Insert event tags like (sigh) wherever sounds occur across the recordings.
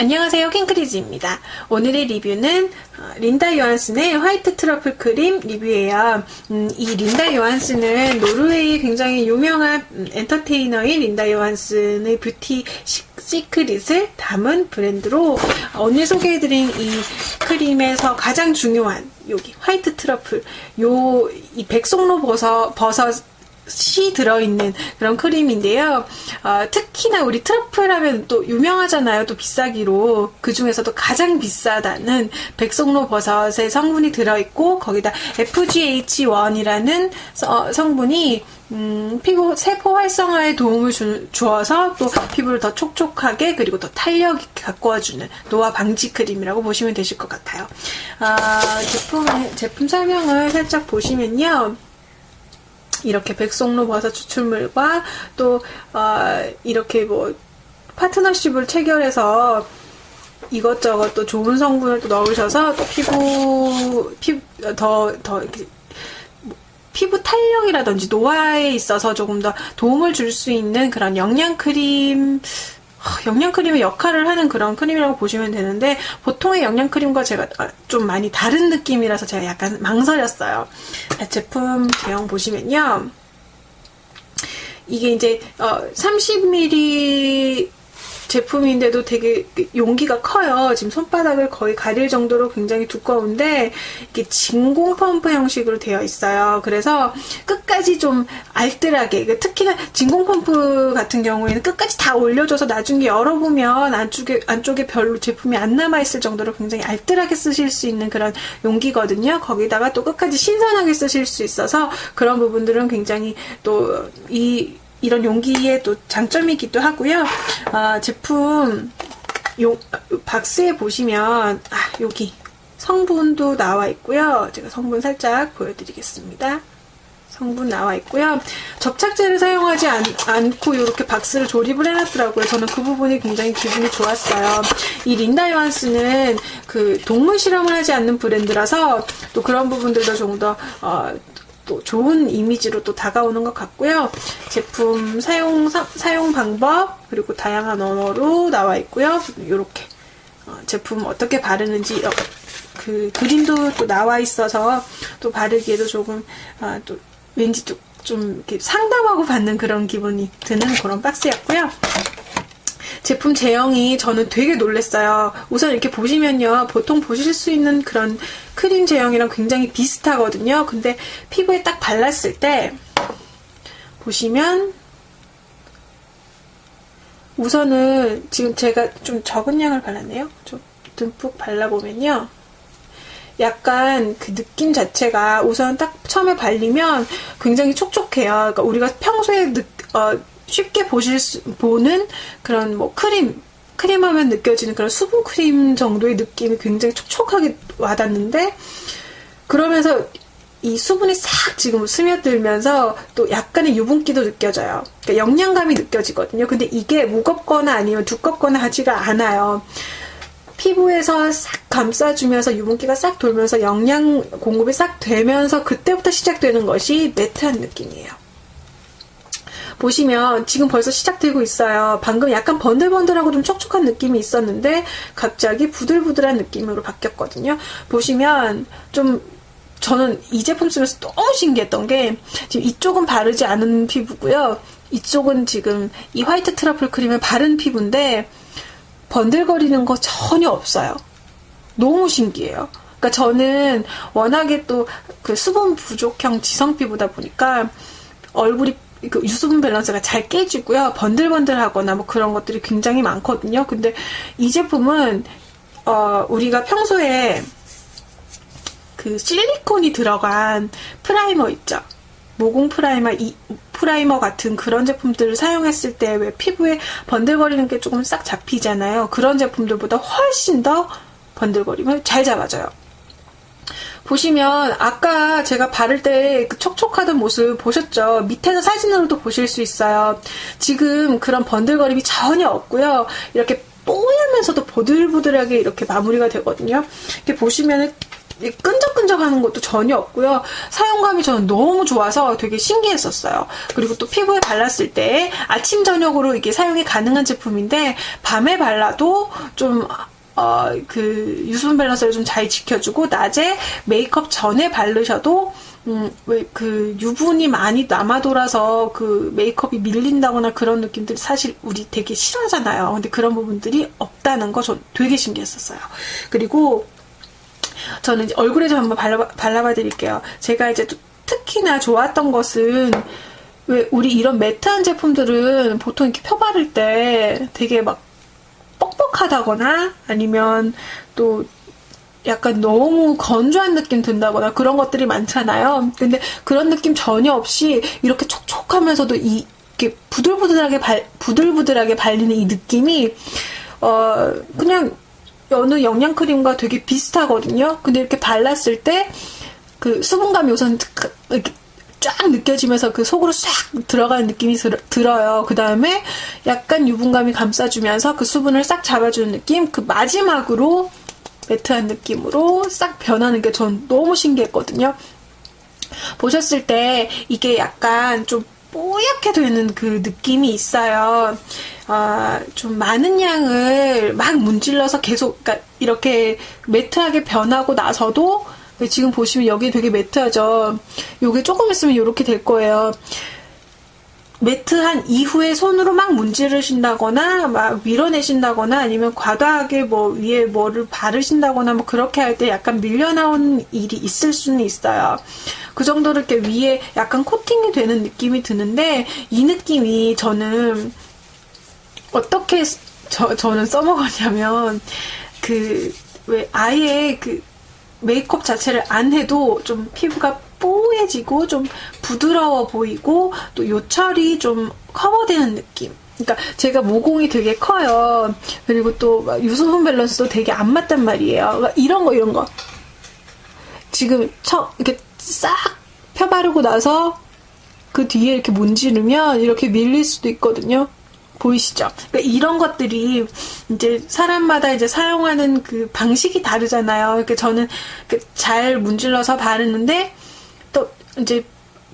안녕하세요 킹크리즈입니다. 오늘의 리뷰는 어, 린다 요한슨의 화이트 트러플 크림 리뷰예요. 음, 이 린다 요한슨은 노르웨이의 굉장히 유명한 음, 엔터테이너인 린다 요한슨의 뷰티 시크릿을 담은 브랜드로 오늘 소개해드린 이 크림에서 가장 중요한 여기 화이트 트러플 요 이 백송로 버섯 버섯 씨 들어있는 그런 크림인데요. 어, 특히나 우리 트러플 하면 또 유명하잖아요. 또 비싸기로. 그 중에서도 가장 비싸다는 백송로 버섯의 성분이 들어있고, 거기다 FGH1이라는 성분이 음, 피부 세포 활성화에 도움을 주, 주어서 또 피부를 더 촉촉하게 그리고 더 탄력 가꿔주는 노화 방지 크림이라고 보시면 되실 것 같아요. 아, 제품 제품 설명을 살짝 보시면요. 이렇게 백송로 버섯 추출물과 또 어, 이렇게 뭐 파트너십을 체결해서 이것저것 또 좋은 성분을 또 넣으셔서 또 피부 피부 더더 이렇게 뭐 피부 탄력이라든지 노화에 있어서 조금 더 도움을 줄 수 있는 그런 영양 크림 영양크림의 역할을 하는 그런 크림이라고 보시면 되는데 보통의 영양크림과 제가 아, 좀 많이 다른 느낌이라서 제가 약간 망설였어요. 제품 제형 보시면요. 이게 이제 어 30ml 제품인데도 되게 용기가 커요. 지금 손바닥을 거의 가릴 정도로 굉장히 두꺼운데 이게 진공 펌프 형식으로 되어 있어요. 그래서 끝까지 좀 알뜰하게 그 특히나 진공 펌프 같은 경우에는 끝까지 다 올려줘서 나중에 열어보면 안쪽에 안쪽에 별로 제품이 안 남아 있을 정도로 굉장히 알뜰하게 쓰실 수 있는 그런 용기거든요. 거기다가 또 끝까지 신선하게 쓰실 수 있어서 그런 부분들은 굉장히 또이 이런 용기의 또 장점이기도 하고요. 아, 제품 용, 박스에 보시면 아, 여기 성분도 나와 있고요. 제가 성분 살짝 보여드리겠습니다. 성분 나와 있고요. 접착제를 사용하지 않, 고 이렇게 박스를 조립을 해놨더라고요. 저는 그 부분이 굉장히 기분이 좋았어요. 이 린다 요한스는 그 동물 실험을 하지 않는 브랜드라서 또 그런 부분들도 조금 더 어, 또 좋은 이미지로 또 다가오는 것 같고요. 제품 사용 사, 용 방법 그리고 다양한 언어로 나와 있고요. 이렇게 어, 제품 어떻게 바르는지 어, 그 그림도 또 나와 있어서 또 바르기에도 조금 아, 또 왠지 좀, 좀 상담하고 받는 그런 기분이 드는 그런 박스였고요. 제품 제형이 저는 되게 놀랬어요. 우선 이렇게 보시면요. 보통 보실 수 있는 그런 크림 제형이랑 굉장히 비슷하거든요. 근데 피부에 딱 발랐을 때 보시면 우선은 지금 제가 좀 적은 양을 발랐네요. 좀 듬뿍 발라보면요. 약간 그 느낌 자체가 우선 딱 처음에 발리면 굉장히 촉촉해요. 그러니까 우리가 평소에 느, 어, 쉽게 보실 수, 보는 그런 뭐 크림, 크림 하면 느껴지는 그런 수분 크림 정도의 느낌이 굉장히 촉촉하게 와닿는데, 그러면서 이 수분이 싹 지금 스며들면서 또 약간의 유분기도 느껴져요. 그러니까 영양감이 느껴지거든요. 근데 이게 무겁거나 아니면 두껍거나 하지가 않아요. 피부에서 싹 감싸주면서 유분기가 싹 돌면서 영양 공급이 싹 되면서 그때부터 시작되는 것이 매트한 느낌이에요. 보시면 지금 벌써 시작되고 있어요. 방금 약간 번들번들하고 좀 촉촉한 느낌이 있었는데 갑자기 부들부들한 느낌으로 바뀌었거든요. 보시면 좀 저는 이 제품 쓰면서 너무 신기했던 게 지금 이쪽은 바르지 않은 피부고요. 이쪽은 지금 이 화이트 트러플 크림을 바른 피부인데 번들거리는 거 전혀 없어요. 너무 신기해요. 그러니까 저는 워낙에 또 그 수분 부족형 지성 피부다 보니까 얼굴이 그 유수분 밸런스가 잘 깨지고요. 번들번들하거나 뭐 그런 것들이 굉장히 많거든요. 근데 이 제품은 어, 우리가 평소에 그 실리콘이 들어간 프라이머 있죠. 모공 프라이머, 이 프라이머 같은 그런 제품들을 사용했을 때 왜 피부에 번들거리는 게 조금 싹 잡히잖아요. 그런 제품들보다 훨씬 더 번들거림을 잘 잡아줘요. 보시면 아까 제가 바를 때 그 촉촉하던 모습 보셨죠? 밑에서 사진으로도 보실 수 있어요. 지금 그런 번들거림이 전혀 없고요. 이렇게 뽀얗면서도 보들보들하게 이렇게 마무리가 되거든요. 이렇게 보시면은 끈적끈적하는 것도 전혀 없고요. 사용감이 저는 너무 좋아서 되게 신기했었어요. 그리고 또 피부에 발랐을 때 아침 저녁으로 이게 사용이 가능한 제품인데 밤에 발라도 좀 어, 그 유수분 밸런스를 좀 잘 지켜주고 낮에 메이크업 전에 바르셔도 음, 왜 그 유분이 많이 남아 돌아서 그 메이크업이 밀린다거나 그런 느낌들이 사실 우리 되게 싫어하잖아요. 근데 그런 부분들이 없다는 거 전 되게 신기했었어요. 그리고 저는 얼굴에 좀 한번 발라, 발라봐 드릴게요. 제가 이제 특히나 좋았던 것은 왜 우리 이런 매트한 제품들은 보통 이렇게 펴 바를 때 되게 막 뻑뻑하다거나 아니면 또 약간 너무 건조한 느낌 든다거나 그런 것들이 많잖아요. 근데 그런 느낌 전혀 없이 이렇게 촉촉하면서도 이 이렇게 부들부들하게 발 부들부들하게 발리는 이 느낌이 어 그냥 어느 영양 크림과 되게 비슷하거든요. 근데 이렇게 발랐을 때 그 수분감이 우선 쫙 느껴지면서 그 속으로 싹 들어가는 느낌이 들어요. 그 다음에 약간 유분감이 감싸주면서 그 수분을 싹 잡아주는 느낌. 그 마지막으로 매트한 느낌으로 싹 변하는 게 전 너무 신기했거든요. 보셨을 때 이게 약간 좀 뽀얗게 되는 그 느낌이 있어요. 아, 좀 많은 양을 막 문질러서 계속, 그러니까 이렇게 매트하게 변하고 나서도 지금 보시면 여기 되게 매트하죠. 요게 조금 있으면 이렇게 될 거예요. 매트한 이후에 손으로 막 문지르신다거나 막 밀어내신다거나 아니면 과다하게 뭐 위에 뭐를 바르신다거나 뭐 그렇게 할 때 약간 밀려나오는 일이 있을 수는 있어요. 그 정도로 이렇게 위에 약간 코팅이 되는 느낌이 드는데 이 느낌이 저는 어떻게 저, 저는 써먹었냐면 그 왜 아예 그 메이크업 자체를 안 해도 좀 피부가 뽀해지고 좀 부드러워 보이고 또 요철이 좀 커버되는 느낌. 그러니까 제가 모공이 되게 커요. 그리고 또 유수분 밸런스도 되게 안 맞단 말이에요. 이런 거 이런 거. 지금 처 이렇게 싹 펴바르고 나서 그 뒤에 이렇게 문지르면 이렇게 밀릴 수도 있거든요. 보이시죠? 그러니까 이런 것들이 이제 사람마다 이제 사용하는 그 방식이 다르잖아요. 이렇게 저는 잘 문질러서 바르는데 또 이제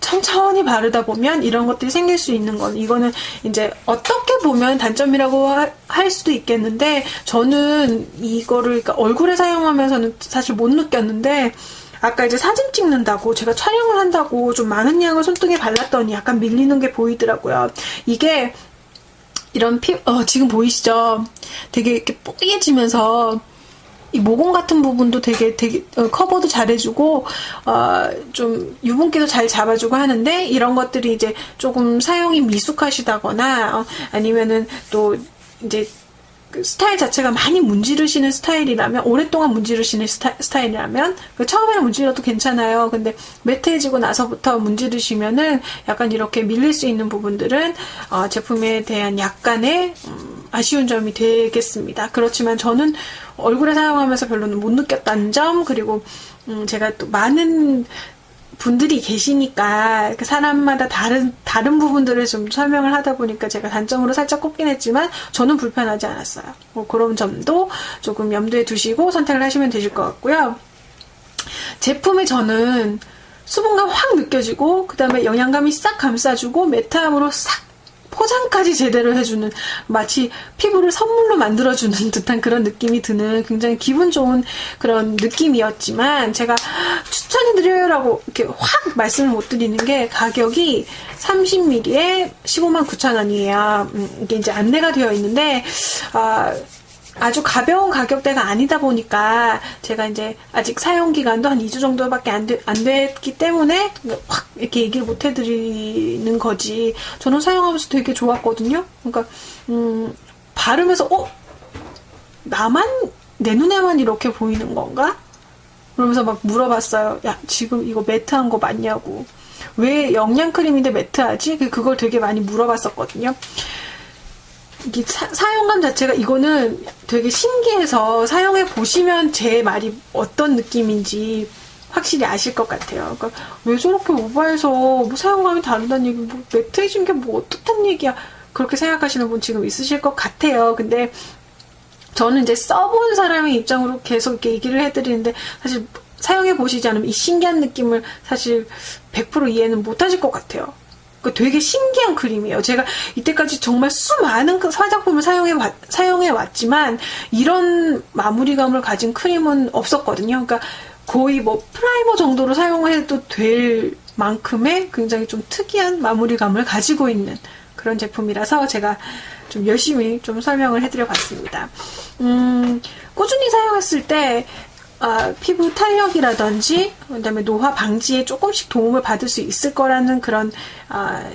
천천히 바르다 보면 이런 것들이 생길 수 있는 건 이거는 이제 어떻게 보면 단점이라고 하, 할 수도 있겠는데 저는 이거를 그러니까 얼굴에 사용하면서는 사실 못 느꼈는데 아까 이제 사진 찍는다고 제가 촬영을 한다고 좀 많은 양을 손등에 발랐더니 약간 밀리는 게 보이더라고요. 이게 이런 피, 어, 지금 보이시죠? 되게 이렇게 뽀얘지면서 이 모공 같은 부분도 되게 되게 어, 커버도 잘해주고 어, 좀 유분기도 잘 잡아주고 하는데 이런 것들이 이제 조금 사용이 미숙하시다거나 어, 아니면은 또 이제 그 스타일 자체가 많이 문지르시는 스타일이라면 오랫동안 문지르시는 스타, 일이라면 그 처음에는 문지러도 괜찮아요. 근데 매트해지고 나서부터 문지르시면은 약간 이렇게 밀릴 수 있는 부분들은 어, 제품에 대한 약간의 음, 아쉬운 점이 되겠습니다. 그렇지만 저는 얼굴에 사용하면서 별로는 못 느꼈다는 점 그리고 음, 제가 또 많은 분들이 계시니까 그 사람마다 다른 다른 부분들을 좀 설명을 하다 보니까 제가 단점으로 살짝 꼽긴 했지만 저는 불편하지 않았어요. 뭐 그런 점도 조금 염두에 두시고 선택을 하시면 되실 것 같고요. 제품이 저는 수분감 확 느껴지고 그 다음에 영양감이 싹 감싸주고 메타함으로 싹 포장까지 제대로 해주는 마치 피부를 선물로 만들어주는 (laughs) 듯한 그런 느낌이 드는 굉장히 기분 좋은 그런 느낌이었지만 제가 추천해드려요라고 이렇게 확 말씀을 못 드리는 게 가격이 30ml에 15만 9천 원이에요. 음, 이게 이제 안내가 되어 있는데 아 아주 가벼운 가격대가 아니다 보니까 제가 이제 아직 사용 기간도 한 2주 정도밖에 안, 되, 안 됐기 때문에 확 이렇게 얘기를 못 해드리는 거지. 저는 사용하면서 되게 좋았거든요. 그러니까 음, 바르면서 어 나만 내 눈에만 이렇게 보이는 건가? 그러면서 막 물어봤어요. 야 지금 이거 매트한 거 맞냐고. 왜 영양 크림인데 매트하지? 그, 그걸 되게 많이 물어봤었거든요. 이게 사, 용감 자체가 이거는 되게 신기해서 사용해 보시면 제 말이 어떤 느낌인지 확실히 아실 것 같아요. 그러니까 왜 저렇게 오버해서 뭐 사용감이 다르다는 얘기, 뭐 매트해진 게 뭐 어떻단 얘기야. 그렇게 생각하시는 분 지금 있으실 것 같아요. 근데 저는 이제 써본 사람의 입장으로 계속 이렇게 얘기를 해드리는데 사실 사용해 보시지 않으면 이 신기한 느낌을 사실 100% 이해는 못 하실 것 같아요. 그 되게 신기한 크림이에요. 제가 이때까지 정말 수많은 그 화장품을 사용해 왔, 사용해 왔지만 이런 마무리감을 가진 크림은 없었거든요. 그러니까 거의 뭐 프라이머 정도로 사용해도 될 만큼의 굉장히 좀 특이한 마무리감을 가지고 있는 그런 제품이라서 제가 좀 열심히 좀 설명을 해드려 봤습니다. 음, 꾸준히 사용했을 때 아, 피부 탄력이라든지 그다음에 노화 방지에 조금씩 도움을 받을 수 있을 거라는 그런 아,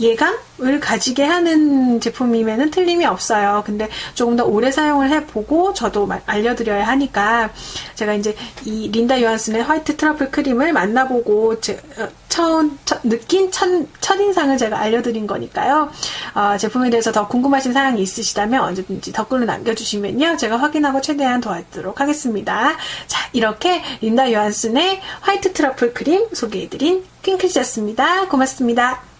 예감을 가지게 하는 제품이면은 틀림이 없어요. 근데 조금 더 오래 사용을 해보고 저도 알려드려야 하니까 제가 이제 이 린다 요한슨의 화이트 트러플 크림을 만나보고 제, 어, 처음 첫, 느낀 첫, 첫인상을 제가 알려드린 거니까요. 어, 제품에 대해서 더 궁금하신 사항이 있으시다면 언제든지 댓글로 남겨주시면요. 제가 확인하고 최대한 도와드리도록 하겠습니다. 자, 이렇게 린다 요한슨의 화이트 트러플 크림 소개해드린 퀸크리였습니다. 고맙습니다.